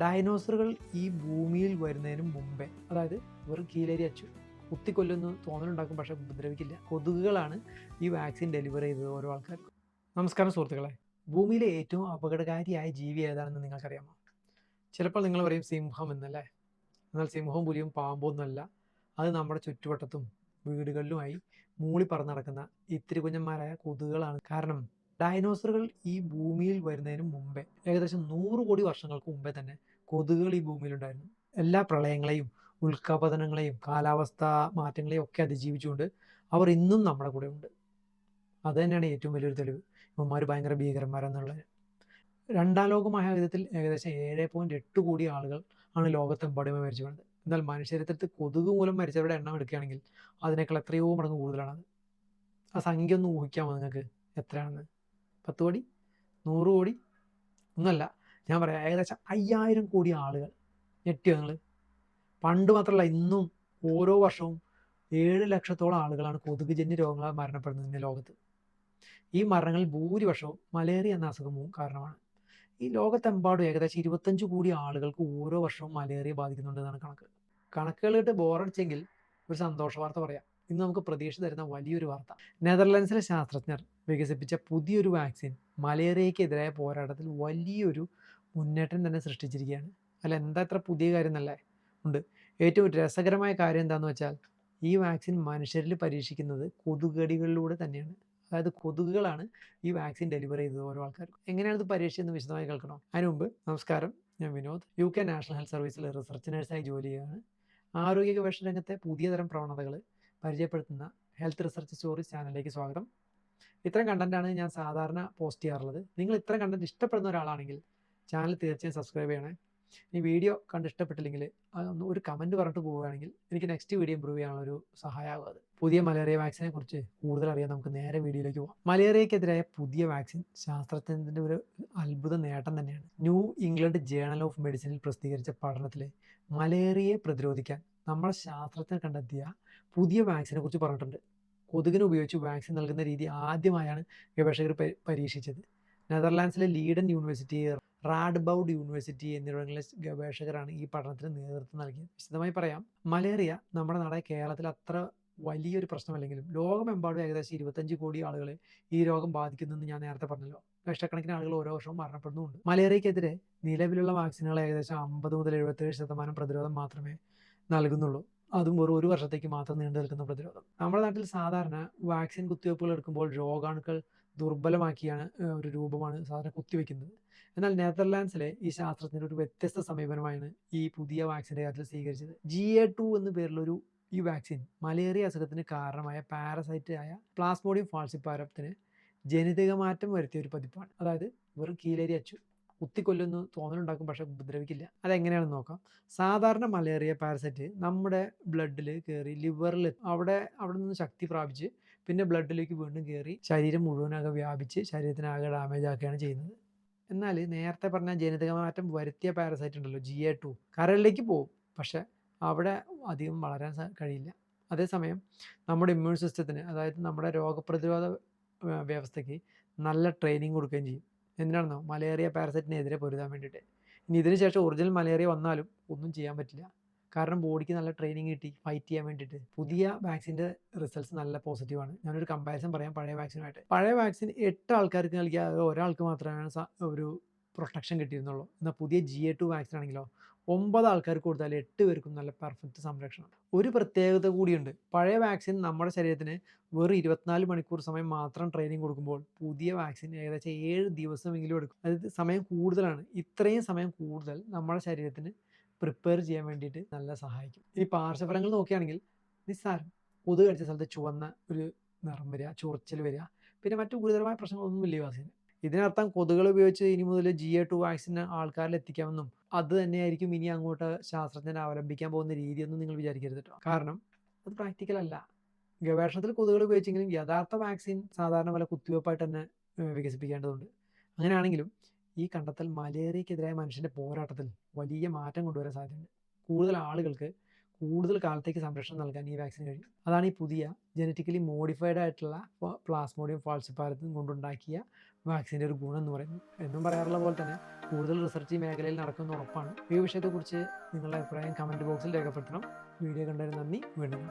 ഡൈനോസറുകൾ ഈ ഭൂമിയിൽ വരുന്നതിന് മുമ്പേ അതായത് വെറും കീലേരി അച്ചു കുത്തിക്കൊല്ലുന്നു തോന്നലുണ്ടാക്കും പക്ഷേ ഉപദ്രവിക്കില്ല. കൊതുകുകളാണ് ഈ വാക്സിൻ ഡെലിവർ ചെയ്തത് ഓരോ ആൾക്കാർക്കും. നമസ്കാരം സുഹൃത്തുക്കളെ. ഭൂമിയിലെ ഏറ്റവും അപകടകാരിയായ ജീവി ഏതാണെന്ന് നിങ്ങൾക്കറിയാമോ? ചിലപ്പോൾ നിങ്ങൾ പറയും സിംഹം എന്നല്ലേ? എന്നാൽ സിംഹവും പുലിയും പാമ്പൊന്നുമല്ല അത് നമ്മുടെ ചുറ്റുവട്ടത്തും വീടുകളിലുമായി മൂളി പറന്നു നടക്കുന്ന ഇത്തിരി കുഞ്ഞന്മാരായ കൊതുകുകളാണ്. കാരണം ഡൈനോസറുകൾ ഈ ഭൂമിയിൽ വരുന്നതിന് മുമ്പേ ഏകദേശം നൂറ് കോടി വർഷങ്ങൾക്ക് മുമ്പേ തന്നെ കൊതുകുകൾ ഈ ഭൂമിയിലുണ്ടായിരുന്നു എല്ലാ പ്രളയങ്ങളെയും ഉൽക്കാപതനങ്ങളെയും കാലാവസ്ഥ മാറ്റങ്ങളെയും ഒക്കെ അതിജീവിച്ചുകൊണ്ട് അവർ ഇന്നും നമ്മുടെ കൂടെ ഉണ്ട്. അത് തന്നെയാണ് ഏറ്റവും വലിയൊരു തെളിവ്. ഇവന്മാർ ഭയങ്കര ഭീകരന്മാരെന്നുള്ളത് രണ്ടാം ലോക മഹായുദ്ധത്തിൽ ഏകദേശം ഏഴ് പോയിന്റ് എട്ട് കോടി ആളുകൾ ആണ് ലോകത്തെമ്പാടുമായി മരിച്ചു വീണത് എന്നാൽ മനുഷ്യരത്തിൽ കൊതുക് മൂലം മരിച്ചവരുടെ എണ്ണം എടുക്കുകയാണെങ്കിൽ അതിനേക്കാൾ എത്രയോ മടങ്ങ് കൂടുതലാണത്. ആ സംഖ്യ ഒന്ന് ഊഹിക്കാമോ നിങ്ങൾക്ക് എത്രയാണെന്ന്? പത്ത് കോടി നൂറ് കോടി ഒന്നല്ല ഞാൻ പറയാം ഏകദേശം അയ്യായിരം കോടി ആളുകൾ ഞെട്ടിയോ നിങ്ങൾ പണ്ട് മാത്രമല്ല ഇന്നും ഓരോ വർഷവും ഏഴ് ലക്ഷത്തോളം ആളുകളാണ് കൊതുക് ജന്യ രോഗങ്ങളാൽ മരണപ്പെടുന്നത് ഇന്ന് ലോകത്ത്. ഈ മരണങ്ങളിൽ ഭൂരിപക്ഷവും മലേറിയ എന്ന അസുഖവും കാരണമാണ്. ഈ ലോകത്തെമ്പാടും ഏകദേശം ഇരുപത്തഞ്ച് കോടി ആളുകൾക്ക് ഓരോ വർഷവും മലേറിയ ബാധിക്കുന്നുണ്ടെന്നാണ് കണക്ക്. കണക്കുകൾ കേട്ട് ബോറടിച്ചെങ്കിൽ ഒരു സന്തോഷ വാർത്ത പറയാം. ഇന്ന് നമുക്ക് പ്രതീക്ഷ തരുന്ന വലിയൊരു വാർത്ത. നെതർലൻഡ്സിലെ ശാസ്ത്രജ്ഞർ വികസിപ്പിച്ച പുതിയൊരു വാക്സിൻ മലേറിയക്കെതിരായ പോരാട്ടത്തിൽ വലിയൊരു മുന്നേറ്റം തന്നെ സൃഷ്ടിച്ചിരിക്കുകയാണ്. അല്ല എന്താ ഇത്ര പുതിയ കാര്യം എന്നല്ലേ? ഉണ്ട്. ഏറ്റവും രസകരമായ കാര്യം എന്താണെന്ന് വെച്ചാൽ ഈ വാക്സിൻ മനുഷ്യരിൽ പരീക്ഷിക്കുന്നത് കൊതുകടികളിലൂടെ തന്നെയാണ്. അതായത് കൊതുകുകളാണ് ഈ വാക്സിൻ ഡെലിവർ ചെയ്തത് ഓരോ ആൾക്കാർക്കും. എങ്ങനെയാണ് ഇത് പരീക്ഷിച്ചെന്ന് വിശദമായി കേൾക്കണോ? അതിന് മുമ്പ് നമസ്കാരം ഞാൻ Vinod. U K national health സർവീസിലെ research നഴ്സായി ജോലി ചെയ്യുകയാണ്. ആരോഗ്യ ഗവേഷണ രംഗത്തെ പുതിയ തരം പ്രവണതകൾ പരിചയപ്പെടുത്തുന്ന ഹെൽത്ത് റിസർച്ച് സ്റ്റോറീസ് ചാനലിലേക്ക് സ്വാഗതം. ഇത്തരം കണ്ടന്റാണ് ഞാൻ സാധാരണ പോസ്റ്റ് ചെയ്യാറുള്ളത്. നിങ്ങൾ ഇത്തരം കണ്ടന്റ് ഇഷ്ടപ്പെടുന്ന ഒരാളാണെങ്കിൽ ചാനൽ തീർച്ചയായും സബ്സ്ക്രൈബ് ചെയ്യണേ. ഈ വീഡിയോ കണ്ട് ഇഷ്ടപ്പെട്ടില്ലെങ്കിൽ ഒരു കമന്റ് പറഞ്ഞിട്ട് പോവുകയാണെങ്കിൽ എനിക്ക് നെക്സ്റ്റ് വീഡിയോ ഇമ്പ്രൂവ് ചെയ്യാനുള്ള ഒരു സഹായമാകും അത്. പുതിയ മലേറിയ വാക്സിനെ കുറിച്ച് കൂടുതൽ അറിയാൻ നമുക്ക് നേരെ വീഡിയോയിലേക്ക് പോകാം മലേറിയക്കെതിരായ പുതിയ വാക്സിൻ ശാസ്ത്രജ്ഞന്റെ ഒരു അത്ഭുത നേട്ടം തന്നെയാണ്. ന്യൂ ഇംഗ്ലണ്ട് ജേണൽ ഓഫ് മെഡിസിനിൽ പ്രസിദ്ധീകരിച്ച പഠനത്തിൽ മലേറിയയെ പ്രതിരോധിക്കാൻ നമ്മുടെ ശാസ്ത്രജ്ഞർ കണ്ടെത്തിയ പുതിയ വാക്സിനെ കുറിച്ച് പറഞ്ഞിട്ടുണ്ട്. കൊതുകിനെ ഉപയോഗിച്ച് വാക്സിൻ നൽകുന്ന രീതി ആദ്യമായാണ് ഗവേഷകർ പരീക്ഷിച്ചത്. നെതർലാൻഡ്സിലെ ലീഡൻ യൂണിവേഴ്സിറ്റി റാഡ്ബൗഡ് യൂണിവേഴ്സിറ്റി എന്നിവിടങ്ങളിലെ ഗവേഷകരാണ് ഈ പഠനത്തിന് നേതൃത്വം നൽകിയത്. വിശദമായി പറയാം. മലേറിയ നമ്മുടെ നാടായ കേരളത്തിൽ അത്ര വലിയൊരു പ്രശ്നമല്ലെങ്കിലും ലോകമെമ്പാടും ഏകദേശം ഇരുപത്തഞ്ച് കോടി ആളുകളെ ഈ രോഗം ബാധിക്കുന്നെന്ന് ഞാൻ നേരത്തെ പറഞ്ഞല്ലോ. ലക്ഷക്കണക്കിന് ആളുകൾ ഓരോ വർഷവും മരണപ്പെടുന്നുണ്ട് മലേറിയക്കെതിരെ നിലവിലുള്ള വാക്സിനുകൾ ഏകദേശം അമ്പത് മുതൽ എഴുപത്തേഴ് ശതമാനം പ്രതിരോധം മാത്രമേ നൽകുന്നുള്ളൂ. അതും വെറും ഒരു വർഷത്തേക്ക് മാത്രം നീണ്ടു നിൽക്കുന്ന പ്രതിരോധം. നമ്മുടെ നാട്ടിൽ സാധാരണ വാക്സിൻ കുത്തിവയ്പ്പുകൾ എടുക്കുമ്പോൾ രോഗാണുക്കൾ ദുർബലമാക്കിയാണ് ഒരു രൂപമാണ് സാധാരണ കുത്തിവെക്കുന്നത് എന്നാൽ നെതർലാൻഡ്സിലെ ഈ ശാസ്ത്രജ്ഞർ ഒരു വ്യത്യസ്ത സമീപനമാണ് ഈ പുതിയ വാക്സിന്റെ കാര്യത്തിൽ സ്വീകരിച്ചത്. ജി എ ടു എന്ന പേരിലൊരു ഈ വാക്സിൻ മലേറിയ അസുഖത്തിന് കാരണമായ പാരസൈറ്റ് ആയ പ്ലാസ്മോഡിയം ഫാൾസിപ്പാരത്തിന് ജനിതക മാറ്റം വരുത്തിയ ഒരു പതിപ്പാണ്. അതായത് വെറും കീലേരി അച്ചു. കുത്തിക്കൊല്ലുന്നു തോന്നലുണ്ടാക്കും പക്ഷെ ഉപദ്രവിക്കില്ല. അതെങ്ങനെയാണെന്ന് നോക്കാം. സാധാരണ മലേറിയ പാരസൈറ്റ് നമ്മുടെ ബ്ലഡിൽ കയറി ലിവറിൽ അവിടെ അവിടെ നിന്ന് ശക്തി പ്രാപിച്ച് പിന്നെ ബ്ലഡിലേക്ക് വീണ്ടും കയറി ശരീരം മുഴുവനാകെ വ്യാപിച്ച് ശരീരത്തിനാകെ ഡാമേജ് ആക്കുകയാണ് ചെയ്യുന്നത്. എന്നാൽ നേരത്തെ പറഞ്ഞ ജനിതക മാറ്റം വരുത്തിയ പാരസൈറ്റ് ഉണ്ടല്ലോ ജി എ ടു കരളിലേക്ക് പോകും പക്ഷേ അവിടെ അധികം വളരാൻ കഴിയില്ല. അതേസമയം നമ്മുടെ ഇമ്മ്യൂൺ സിസ്റ്റത്തിന് അതായത് നമ്മുടെ രോഗപ്രതിരോധ വ്യവസ്ഥയ്ക്ക് നല്ല ട്രെയിനിങ് കൊടുക്കുകയും ചെയ്യും. എന്തിനാണെന്നോ മലേറിയ പാരസൈറ്റിനെതിരെ പൊരുതാൻ വേണ്ടിയിട്ട്. ഇനി ഇതിന് ശേഷം ഒറിജിനൽ മലേറിയ വന്നാലും ഒന്നും ചെയ്യാൻ പറ്റില്ല. കാരണം ബോഡിക്ക് നല്ല ട്രെയിനിങ് കിട്ടി ഫൈറ്റ് ചെയ്യാൻ വേണ്ടിയിട്ട്. പുതിയ വാക്സിന്റെ റിസൾട്ട്സ് നല്ല പോസിറ്റീവാണ് ഞാനൊരു കമ്പാരിസൺ പറയാം പഴയ വാക്സിനുമായിട്ട് പഴയ വാക്സിൻ എട്ട് ആൾക്കാർക്ക് നൽകിയ ഒരാൾക്ക് മാത്രമാണ് ഒരു പ്രൊട്ടക്ഷൻ കിട്ടിയിരുന്നുള്ളൂ. എന്നാൽ പുതിയ ജി എ ടു വാക്സിൻ ആണെങ്കിലോ ഒമ്പത് ആൾക്കാർക്ക് കൊടുത്താൽ എട്ട് പേർക്കും നല്ല പെർഫെക്റ്റ് സംരക്ഷണം. ഒരു പ്രത്യേകത കൂടിയുണ്ട്. പഴയ വാക്സിൻ നമ്മുടെ ശരീരത്തിന് വെറും ഇരുപത്തിനാല് മണിക്കൂർ സമയം മാത്രം ട്രെയിനിങ് കൊടുക്കുമ്പോൾ പുതിയ വാക്സിൻ ഏകദേശം ഏഴ് ദിവസമെങ്കിലും എടുക്കും. അതായത് സമയം കൂടുതലാണ്. ഇത്രയും സമയം കൂടുതൽ നമ്മുടെ ശരീരത്തിന് പ്രിപ്പയർ ചെയ്യാൻ വേണ്ടിയിട്ട് നല്ല സഹായിക്കും. ഈ പാർശ്വഫലങ്ങൾ നോക്കുകയാണെങ്കിൽ നിസ്സാരം. കൊതുക് കടിച്ച സ്ഥലത്ത് ചുവന്ന ഒരു നിറം വരിക ചൊറിച്ചിൽ വരിക. പിന്നെ മറ്റു ഗുരുതരമായ പ്രശ്നങ്ങളൊന്നും ഇല്ല ഈ വാക്സിന് ഇതിനർത്ഥം കൊതുകുകൾ ഉപയോഗിച്ച് ഇനി മുതൽ ജി എ ടു വാക്സിൻ ആൾക്കാരിൽ എത്തിക്കാമെന്നും അത് തന്നെയായിരിക്കും ഇനി അങ്ങോട്ട് ശാസ്ത്രജ്ഞൻ അവലംബിക്കാൻ പോകുന്ന രീതിയൊന്നും നിങ്ങൾ വിചാരിക്കരുത് കേട്ടോ കാരണം അത് പ്രാക്ടിക്കൽ അല്ല. ഗവേഷണത്തിൽ കൊതുകൾ ഉപയോഗിച്ചെങ്കിലും യഥാർത്ഥ വാക്സിൻ സാധാരണ പോലെ കുത്തിവയ്പ്പായിട്ട് തന്നെ വികസിപ്പിക്കേണ്ടതുണ്ട്. അങ്ങനെയാണെങ്കിലും ഈ കണ്ടെത്തൽ മലേറിയക്കെതിരായ മനുഷ്യന്റെ പോരാട്ടത്തിൽ വലിയ മാറ്റം കൊണ്ടുവരാൻ സാധ്യതയുണ്ട്. കൂടുതൽ ആളുകൾക്ക് കൂടുതൽ കാലത്തേക്ക് സംരക്ഷണം നൽകാൻ ഈ വാക്സിൻ കഴിയും. അതാണ് ഈ പുതിയ ജനറ്റിക്കലി മോഡിഫൈഡ് ആയിട്ടുള്ള പ്ലാസ്മോഡിയം ഫാൾസിപ്പാരത്തിൽ കൊണ്ടുണ്ടാക്കിയ വാക്സിന്റെ ഒരു ഗുണം എന്ന് പറയുന്നത്. എന്നും പറയാറുള്ള പോലെ തന്നെ കൂടുതൽ റിസർച്ച് ഈ മേഖലയിൽ നടക്കുമെന്ന് ഉറപ്പാണ്. ഈ വിഷയത്തെക്കുറിച്ച് നിങ്ങളുടെ അഭിപ്രായം കമന്റ് ബോക്സിൽ രേഖപ്പെടുത്തണം. വീഡിയോ കണ്ടതിന് നന്ദി. വീണ്ടും